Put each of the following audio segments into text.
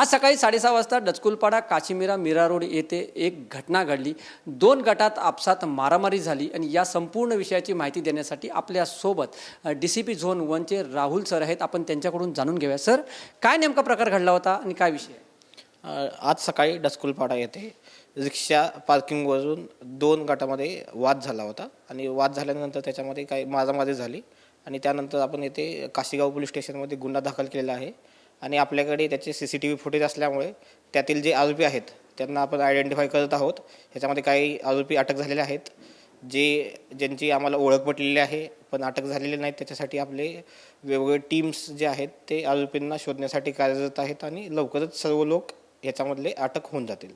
आज सकाळी साडेसहा वाजता डचकुलपाडा काशीमिरा मीरा रोड येथे एक घटना घडली. दोन गटात आपसात मारामारी झाली आणि या संपूर्ण विषयाची माहिती देण्यासाठी आपल्यासोबत डी सी पी झोन वनचे राहुल सर आहेत. आपण त्यांच्याकडून जाणून घेऊया. सर काय नेमका प्रकार घडला होता आणि काय विषय आज सकाळी डचकुलपाडा येथे रिक्षा पार्किंगवरून दोन गटामध्ये वाद झाला होता. आणि वाद झाल्यानंतर त्याच्यामध्ये काही मारामारी झाली. आणि त्यानंतर आपण येथे काशीगाव पोलीस स्टेशनमध्ये गुन्हा दाखल केलेला आहे. आणि आपल्याकडे त्याचे C C T V footage असल्यामुळे त्यातील जे आरोपी आहेत त्यांना आपण आयडेंटिफाय करत आहोत. ह्याच्यामध्ये काही आरोपी अटक झालेले आहेत. जे ज्यांची आम्हाला ओळख पटलेली आहे पण अटक झालेले नाहीत. त्याच्यासाठी आपले वेगवेगळे टीम्स जे आहेत ते आरोपींना शोधण्यासाठी कार्यरत आहेत आणि लवकरच सर्व लोक ह्याच्यामधले अटक होऊन जातील.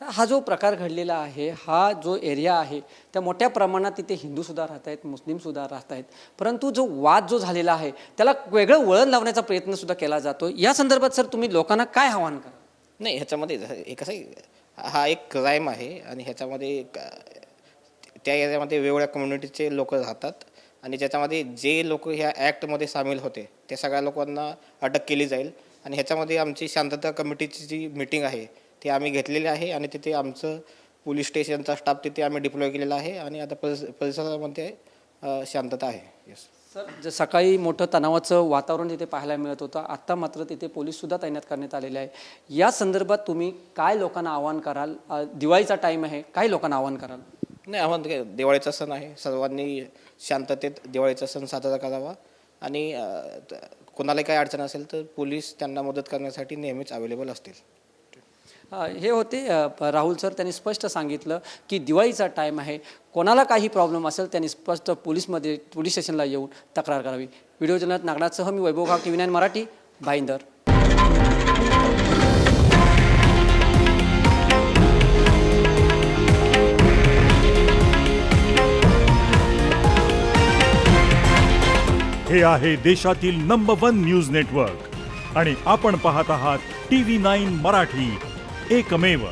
हा जो प्रकार घडलेला आहे हा जो एरिया आहे त्या मोठ्या प्रमाणात तिथे हिंदूसुद्धा राहत आहेत मुस्लिमसुद्धा राहत आहेत परंतु जो वाद जो झालेला आहे त्याला वेगळं वळण लावण्याचा प्रयत्नसुद्धा केला जातो. या संदर्भात सर तुम्ही लोकांना काय आव्हान करा? नाही ह्याच्यामध्ये कसं आहे हा एक क्राईम आहे आणि ह्याच्यामध्ये त्या एरियामध्ये वेगवेगळ्या कम्युनिटीचे लोक राहतात आणि ज्याच्यामध्ये जे लोक ह्या ॲक्टमध्ये सामील होते त्या सगळ्या लोकांना अटक केली जाईल. आणि ह्याच्यामध्ये आमची शांतता कमिटीची जी मीटिंग आहे ती आम्ही घेतलेली आहे आणि तिथे आमचं पोलीस स्टेशनचा स्टाफ तिथे आम्ही डिप्लॉय केलेला आहे आणि आता परिस परिसरामध्ये शांतता आहे. येस सर ज- सकाळी मोठं तणावाचं वातावरण तिथे पाहायला मिळत होतं आत्ता मात्र तिथे पोलीससुद्धा तैनात करण्यात आलेले आहे. या संदर्भात तुम्ही काय लोकांना आव्हान कराल? दिवाळीचा टाईम आहे काय लोकांना आव्हान कराल? नाही आम्हाला काय दिवाळीचा सण आहे. सर्वांनी शांततेत दिवाळीचा सण साजरा करावा. आणि कोणालाही काही अडचण असेल तर पोलीस त्यांना मदत करण्यासाठी नेहमीच अवेलेबल असतील. हे होते राहुल सर त्यांनी स्पष्ट सांगितलं की दिवाळीचा टाईम आहे. कोणाला काही प्रॉब्लेम असेल त्यांनी स्पष्ट पोलीसमध्ये पोलीस स्टेशनला येऊन तक्रार करावी. व्हिडिओ जनात नागनाथसह मी Vaibhav Ghag T V nine Marathi Bhayandar हे आहे देशातील नंबर वन न्यूज नेटवर्क आणि आपण पाहत आहात T V nine Marathi. एकमेव